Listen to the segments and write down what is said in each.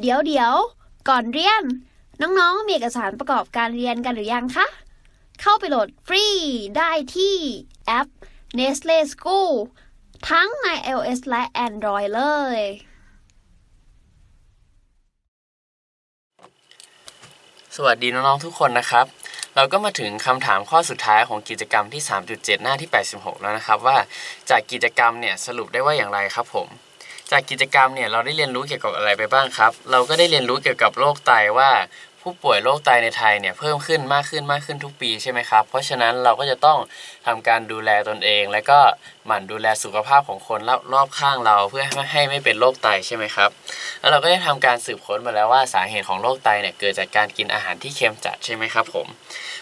เดี๋ยวเดี๋ยว ก่อนเรียน น้องๆ มีเอกสารประกอบการเรียนกันหรือยังคะ เข้าไปโหลดฟรีได้ที่แอป Nestle School ทั้งใน iOS และ Android เลย สวัสดีน้องๆ ทุกคนนะครับ เราก็มาถึงคำถามข้อสุดท้ายของกิจกรรมที่ 3.7 หน้าที่ 86 แล้วนะครับ ว่าจากกิจกรรมเนี่ยสรุปได้ว่าอย่างไรครับผม จากกิจกรรมเนี่ยเราได้เรียนรู้เกี่ยวกับอะไรไปบ้างครับ เราก็ได้เรียนรู้เกี่ยวกับโรคไตว่า ผู้ป่วยโรคไตในไทยเนี่ยเพิ่มขึ้นมากขึ้นมากขึ้นทุกปีใช่ไหมครับ เพราะฉะนั้นเราก็จะต้องทำการดูแลตนเอง และก็หมั่นดูแลสุขภาพของคนรอบรอบข้างเราเพื่อให้ให้ไม่เป็นโรคไตใช่ไหมครับ แล้วเราก็ได้ทำการสืบค้นมาแล้วว่าสาเหตุของโรคไตเนี่ยเกิดจากการกินอาหารที่เค็มจัดใช่ไหมครับผม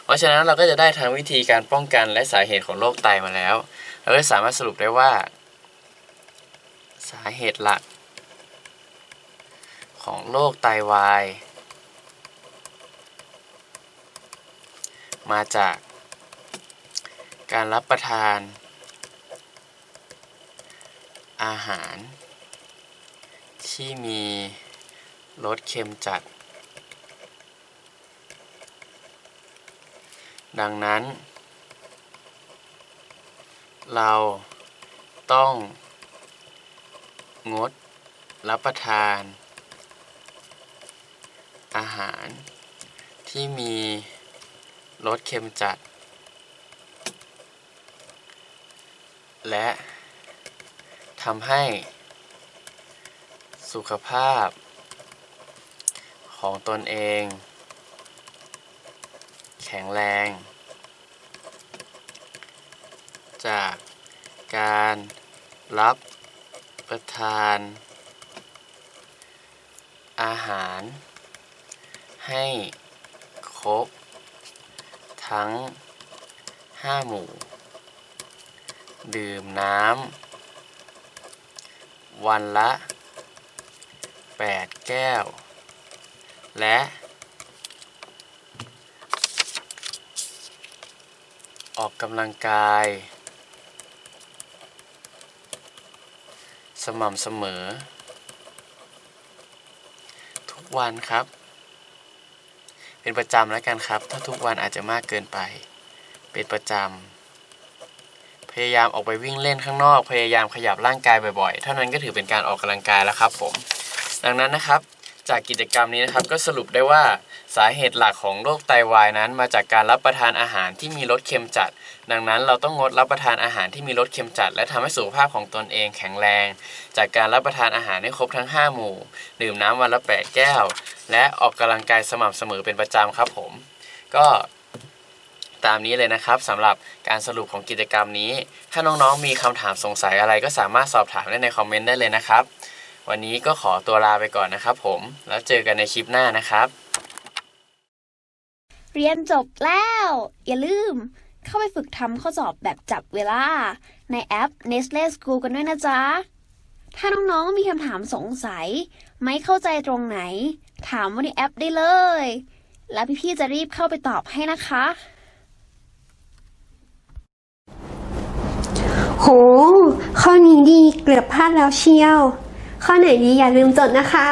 เพราะฉะนั้นเราก็จะได้ทั้งวิธีการป้องกันและสาเหตุของโรคไตมาแล้ว เราก็สามารถสรุปได้ว่า สาเหตุหลัก ของโรคไตวาย มาจากการรับประทาน อาหาร ที่มีรสเค็มจัด ดังนั้น เราต้อง งด รับประทาน อาหาร ที่มีรสเค็มจัด และทำให้ สุขภาพ ของตนเอง แข็งแรง จากการรับ ประทาน อาหาร ให้ครบ ทั้ง5หมู่ ดื่มน้ำวันละ 8 แก้ว และออกกำลังกาย สม่ำเสมอ ทุกวันครับ เป็นประจำแล้วกันครับ ถ้าทุกวันอาจจะมากเกินไป เป็นประจำพยายามออกไปวิ่งเล่นข้างนอก พยายามขยับร่างกายบ่อยๆ เท่านั้นก็ถือเป็นการออกกำลังกายแล้วครับผม ดังนั้นนะครับ จากกิจกรรมนี้นะครับก็สรุปได้ว่าสาเหตุหลักของโรคไตวายนั้น มาจากการรับประทานอาหารที่มีรสเค็มจัด ดังนั้นเราต้องงดรับประทานอาหารที่มีรสเค็มจัด และทำให้สุขภาพของตนเองแข็งแรง จากการรับประทานอาหารให้ครบทั้ง 5 หมู่ ดื่มน้ำวันละ 8 แก้ว และออกกำลังกายสม่ำเสมอเป็นประจำครับผม ก็ตามนี้เลยนะครับสำหรับการสรุปของกิจกรรมนี้ ถ้าน้องๆมีคำถามสงสัยอะไรก็สามารถสอบถามได้ในคอมเมนต์ได้เลยนะครับ วันนี้ก็ขอตัวลาไปก่อนนะครับผม แล้วเจอกันในคลิปหน้านะครับ เรียนจบแล้ว อย่าลืม เข้าไปฝึกทำข้อสอบแบบจับเวลา ในแอป Nestle School กันด้วยนะจ๊ะ ถ้าน้องๆมีคำถามสงสัย ไม่เข้าใจตรงไหน ถามว่าในแอปได้เลย แล้วพี่ๆจะรีบเข้าไปตอบให้นะคะ โห ข้อนี้ดีเกือบพลาดแล้วเชียว ข้อไหนดีอย่าลืมจดนะคะ